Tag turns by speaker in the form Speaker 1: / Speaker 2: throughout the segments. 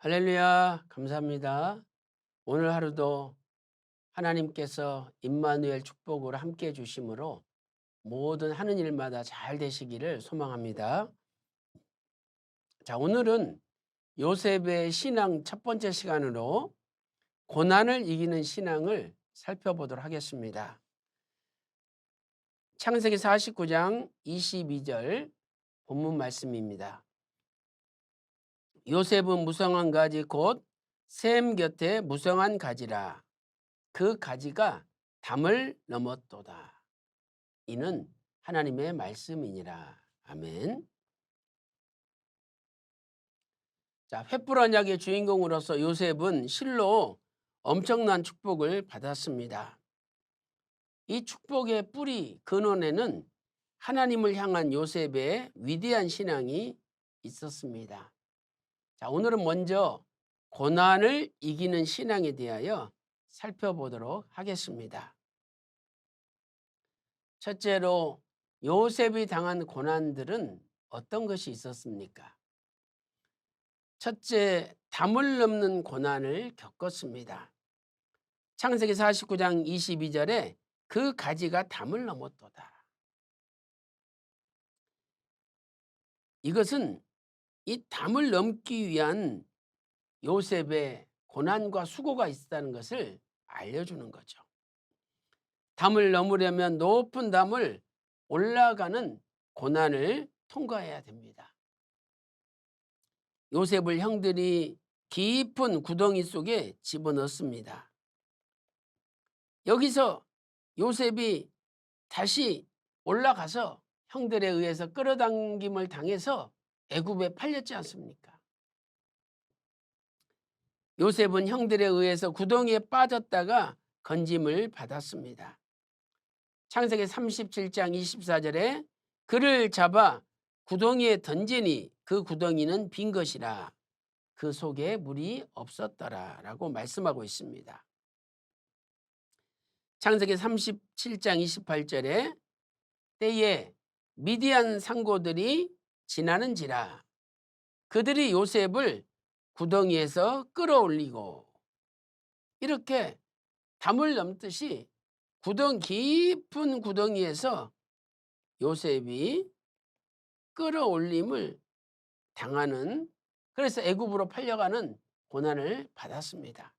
Speaker 1: 할렐루야, 감사합니다. 오늘 하루도 하나님께서 임마누엘 축복으로 함께 해 주심으로 모든 하는 일마다 잘 되시기를 소망합니다. 자, 오늘은 요셉의 신앙 첫 번째 시간으로 고난을 이기는 신앙을 살펴보도록 하겠습니다. 창세기 49장 22절 본문 말씀입니다. 요셉은 무성한 가지 곧 샘 곁에 무성한 가지라. 그 가지가 담을 넘었도다. 이는 하나님의 말씀이니라. 아멘. 자 횃불 언약의 주인공으로서 요셉은 실로 엄청난 축복을 받았습니다. 이 축복의 뿌리 근원에는 하나님을 향한 요셉의 위대한 신앙이 있었습니다 자, 오늘은 먼저 고난을 이기는 신앙에 대하여 살펴보도록 하겠습니다. 첫째로 요셉이 당한 고난들은 어떤 것이 있었습니까? 첫째, 담을 넘는 고난을 겪었습니다. 창세기 49장 22절에 그 가지가 담을 넘었도다. 이것은 이 담을 넘기 위한 요셉의 고난과 수고가 있다는 것을 알려주는 거죠. 담을 넘으려면 높은 담을 올라가는 고난을 통과해야 됩니다. 요셉을 형들이 깊은 구덩이 속에 집어넣습니다. 여기서 요셉이 다시 올라가서 형들에 의해서 끌어당김을 당해서 애굽에 팔렸지 않습니까? 요셉은 형들에 의해서 구덩이에 빠졌다가 건짐을 받았습니다. 창세기 37장 24절에 그를 잡아 구덩이에 던지니 그 구덩이는 빈 것이라 그 속에 물이 없었더라 라고 말씀하고 있습니다. 창세기 37장 28절에 때에 미디안 상고들이 지나는지라 그들이 요셉을 구덩이에서 끌어올리고 이렇게 담을 넘듯이 구덩 깊은 구덩이에서 요셉이 끌어올림을 당하는 그래서 애굽으로 팔려가는 고난을 받았습니다.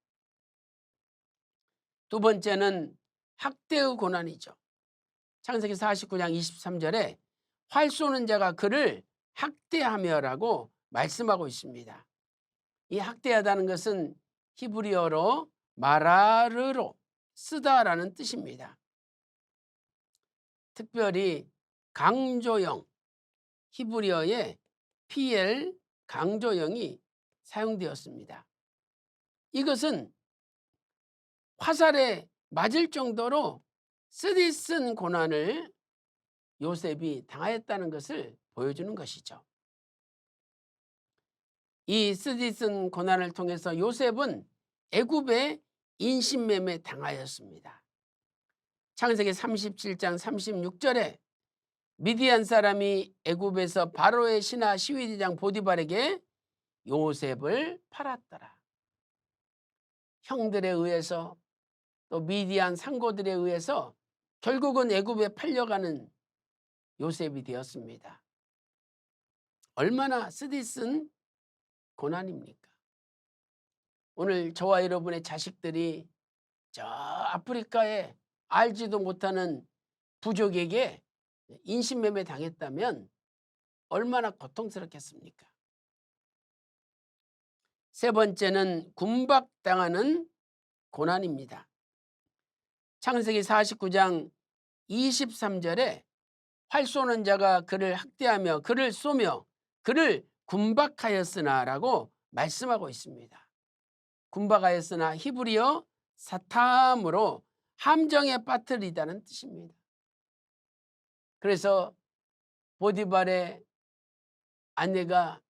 Speaker 1: 두 번째는 학대의 고난이죠. 창세기 49장 23절에 활 쏘는 자가 그를 학대하며라고 말씀하고 있습니다. 이 학대하다는 것은 히브리어로 마라르로 쓰다라는 뜻입니다. 특별히 강조형 히브리어의 PL 강조형이 사용되었습니다. 이것은 화살에 맞을 정도로 쓰디쓴 고난을 요셉이 당하였다는 것을 보여주는 것이죠. 이 쓰디쓴 고난을 통해서 요셉은 애굽의 인신매매 당하였습니다. 창세기 37장 36절에 미디안 사람이 애굽에서 바로의 신하 시위대장 보디발에게 요셉을 팔았더라. 형들에 의해서 또 미디안 상고들에 의해서 결국은 애굽에 팔려가는 요셉이 되었습니다. 얼마나 쓰디쓴 고난입니까? 오늘 저와 여러분의 자식들이 저 아프리카에 알지도 못하는 부족에게 인신매매 당했다면 얼마나 고통스럽겠습니까? 세 번째는 군박당하는 고난입니다. 창세기 49장 23절에 활 쏘는 자가 그를 학대하며 그를 쏘며 그를 군박하였으나라고 말씀하고 있습니다. 군박하였으나 히브리어 사탐으로 함정에 빠뜨리다는 뜻입니다. 그래서 보디발의 아내가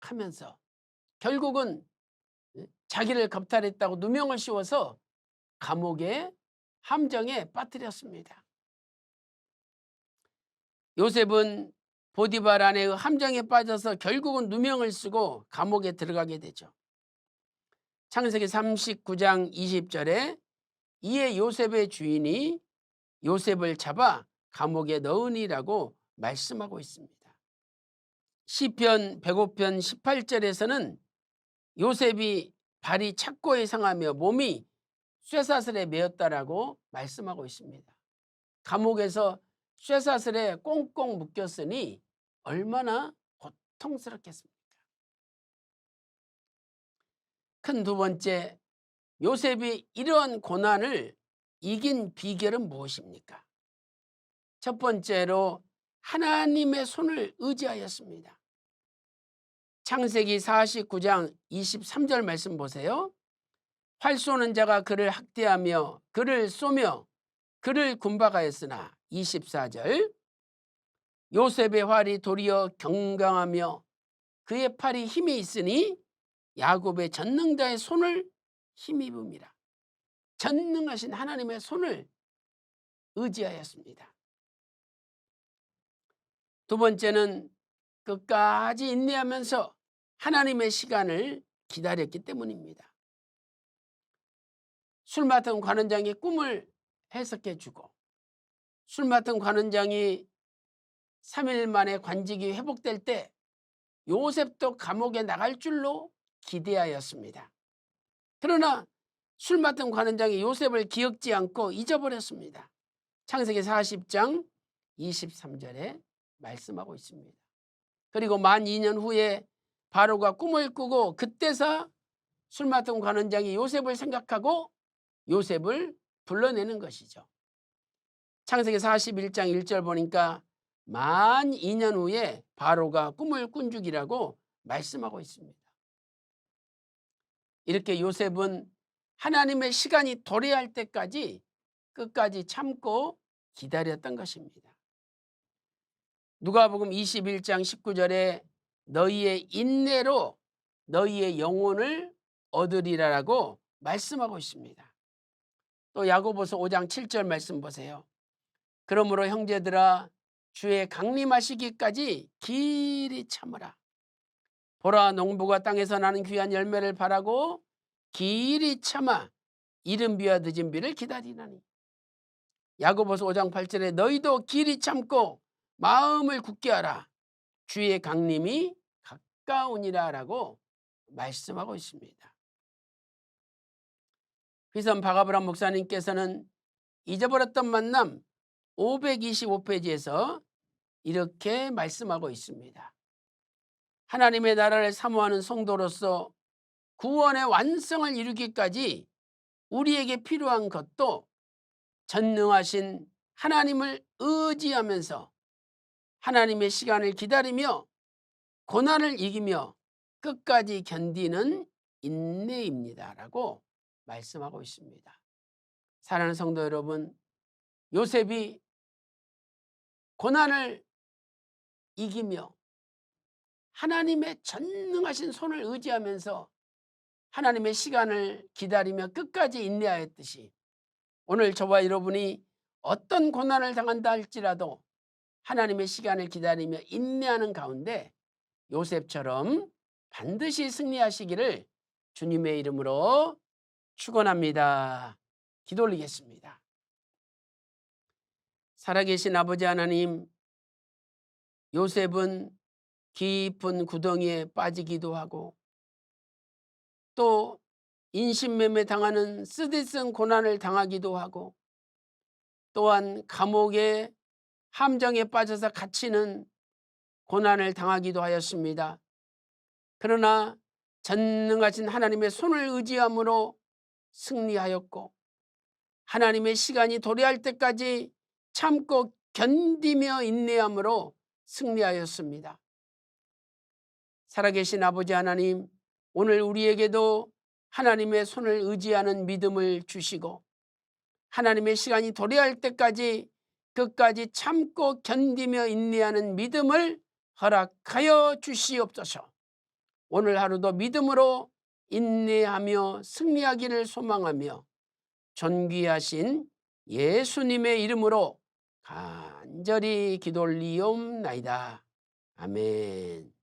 Speaker 1: 유혹하면서 결국은 자기를 겁탈했다고 누명을 씌워서 감옥에 함정에 빠뜨렸습니다. 요셉은 보디발 아내의 함정에 빠져서 결국은 누명을 쓰고 감옥에 들어가게 되죠. 창세기 39장 20절에 이에 요셉의 주인이 요셉을 잡아 감옥에 넣으니라고 말씀하고 있습니다. 시편 105편 18절에서는 요셉이 발이 착고에 상하며 몸이 쇠사슬에 매었다라고 말씀하고 있습니다. 감옥에서 쇠사슬에 꽁꽁 묶였으니 얼마나 고통스럽겠습니까? 큰 두 번째, 요셉이 이러한 고난을 이긴 비결은 무엇입니까? 첫 번째로 하나님의 손을 의지하였습니다. 창세기 49장 23절 말씀 보세요. 활 쏘는 자가 그를 학대하며 그를 쏘며 그를 군박하였으나 24절 요셉의 활이 도리어 경강하며 그의 팔이 힘이 있으니 야곱의 전능자의 손을 힘입음이라. 전능하신 하나님의 손을 의지하였습니다. 두 번째는 끝까지 인내하면서 하나님의 시간을 기다렸기 때문입니다. 술 맡은 관원장이 꿈을 해석해 주고 술 맡은 관원장이 3일 만에 관직이 회복될 때 요셉도 감옥에 나갈 줄로 기대하였습니다. 그러나 술 맡은 관원장이 요셉을 기억지 않고 잊어버렸습니다. 창세기 40장 23절에 말씀하고 있습니다. 그리고 만 2년 후에 바로가 꿈을 꾸고 그때서 술 맡은 관원장이 요셉을 생각하고 요셉을 불러내는 것이죠. 창세기 41장 1절 보니까 만 2년 후에 바로가 꿈을 꾼 죽이라고 말씀하고 있습니다. 이렇게 요셉은 하나님의 시간이 도래할 때까지 끝까지 참고 기다렸던 것입니다. 누가복음 21장 19절에 너희의 인내로 너희의 영혼을 얻으리라라고 말씀하고 있습니다. 또 야고보서 5장 7절 말씀 보세요. 그러므로 형제들아 주의 강림하시기까지 길이 참으라. 보라 농부가 땅에서 나는 귀한 열매를 바라고 길이 참아 이른 비와 늦은 비를 기다리나니. 야고보서 5장 8절에 너희도 길이 참고 마음을 굳게 하라. 주의 강림이 가까우니라 라고 말씀하고 있습니다. 휘선 바가브람 목사님께서는 잊어버렸던 만남 525페이지에서 이렇게 말씀하고 있습니다. 하나님의 나라를 사모하는 성도로서 구원의 완성을 이루기까지 우리에게 필요한 것도 전능하신 하나님을 의지하면서 하나님의 시간을 기다리며 고난을 이기며 끝까지 견디는 인내입니다 라고 말씀하고 있습니다. 사랑하는 성도 여러분, 요셉이 고난을 이기며 하나님의 전능하신 손을 의지하면서 하나님의 시간을 기다리며 끝까지 인내하였듯이 오늘 저와 여러분이 어떤 고난을 당한다 할지라도 하나님의 시간을 기다리며 인내하는 가운데 요셉처럼 반드시 승리하시기를 주님의 이름으로 축원합니다. 기도 올리겠습니다. 살아계신 아버지 하나님, 요셉은 깊은 구덩이에 빠지기도 하고 또 인신매매 당하는 쓰디쓴 고난을 당하기도 하고 또한 감옥에 함정에 빠져서 갇히는 고난을 당하기도 하였습니다. 그러나 전능하신 하나님의 손을 의지함으로 승리하였고 하나님의 시간이 도래할 때까지 참고 견디며 인내함으로 승리하였습니다. 살아계신 아버지 하나님, 오늘 우리에게도 하나님의 손을 의지하는 믿음을 주시고 하나님의 시간이 도래할 때까지 끝까지 참고 견디며 인내하는 믿음을 허락하여 주시옵소서. 오늘 하루도 믿음으로 인내하며 승리하기를 소망하며 존귀하신 예수님의 이름으로 간절히 기도 올리옵나이다. 아멘.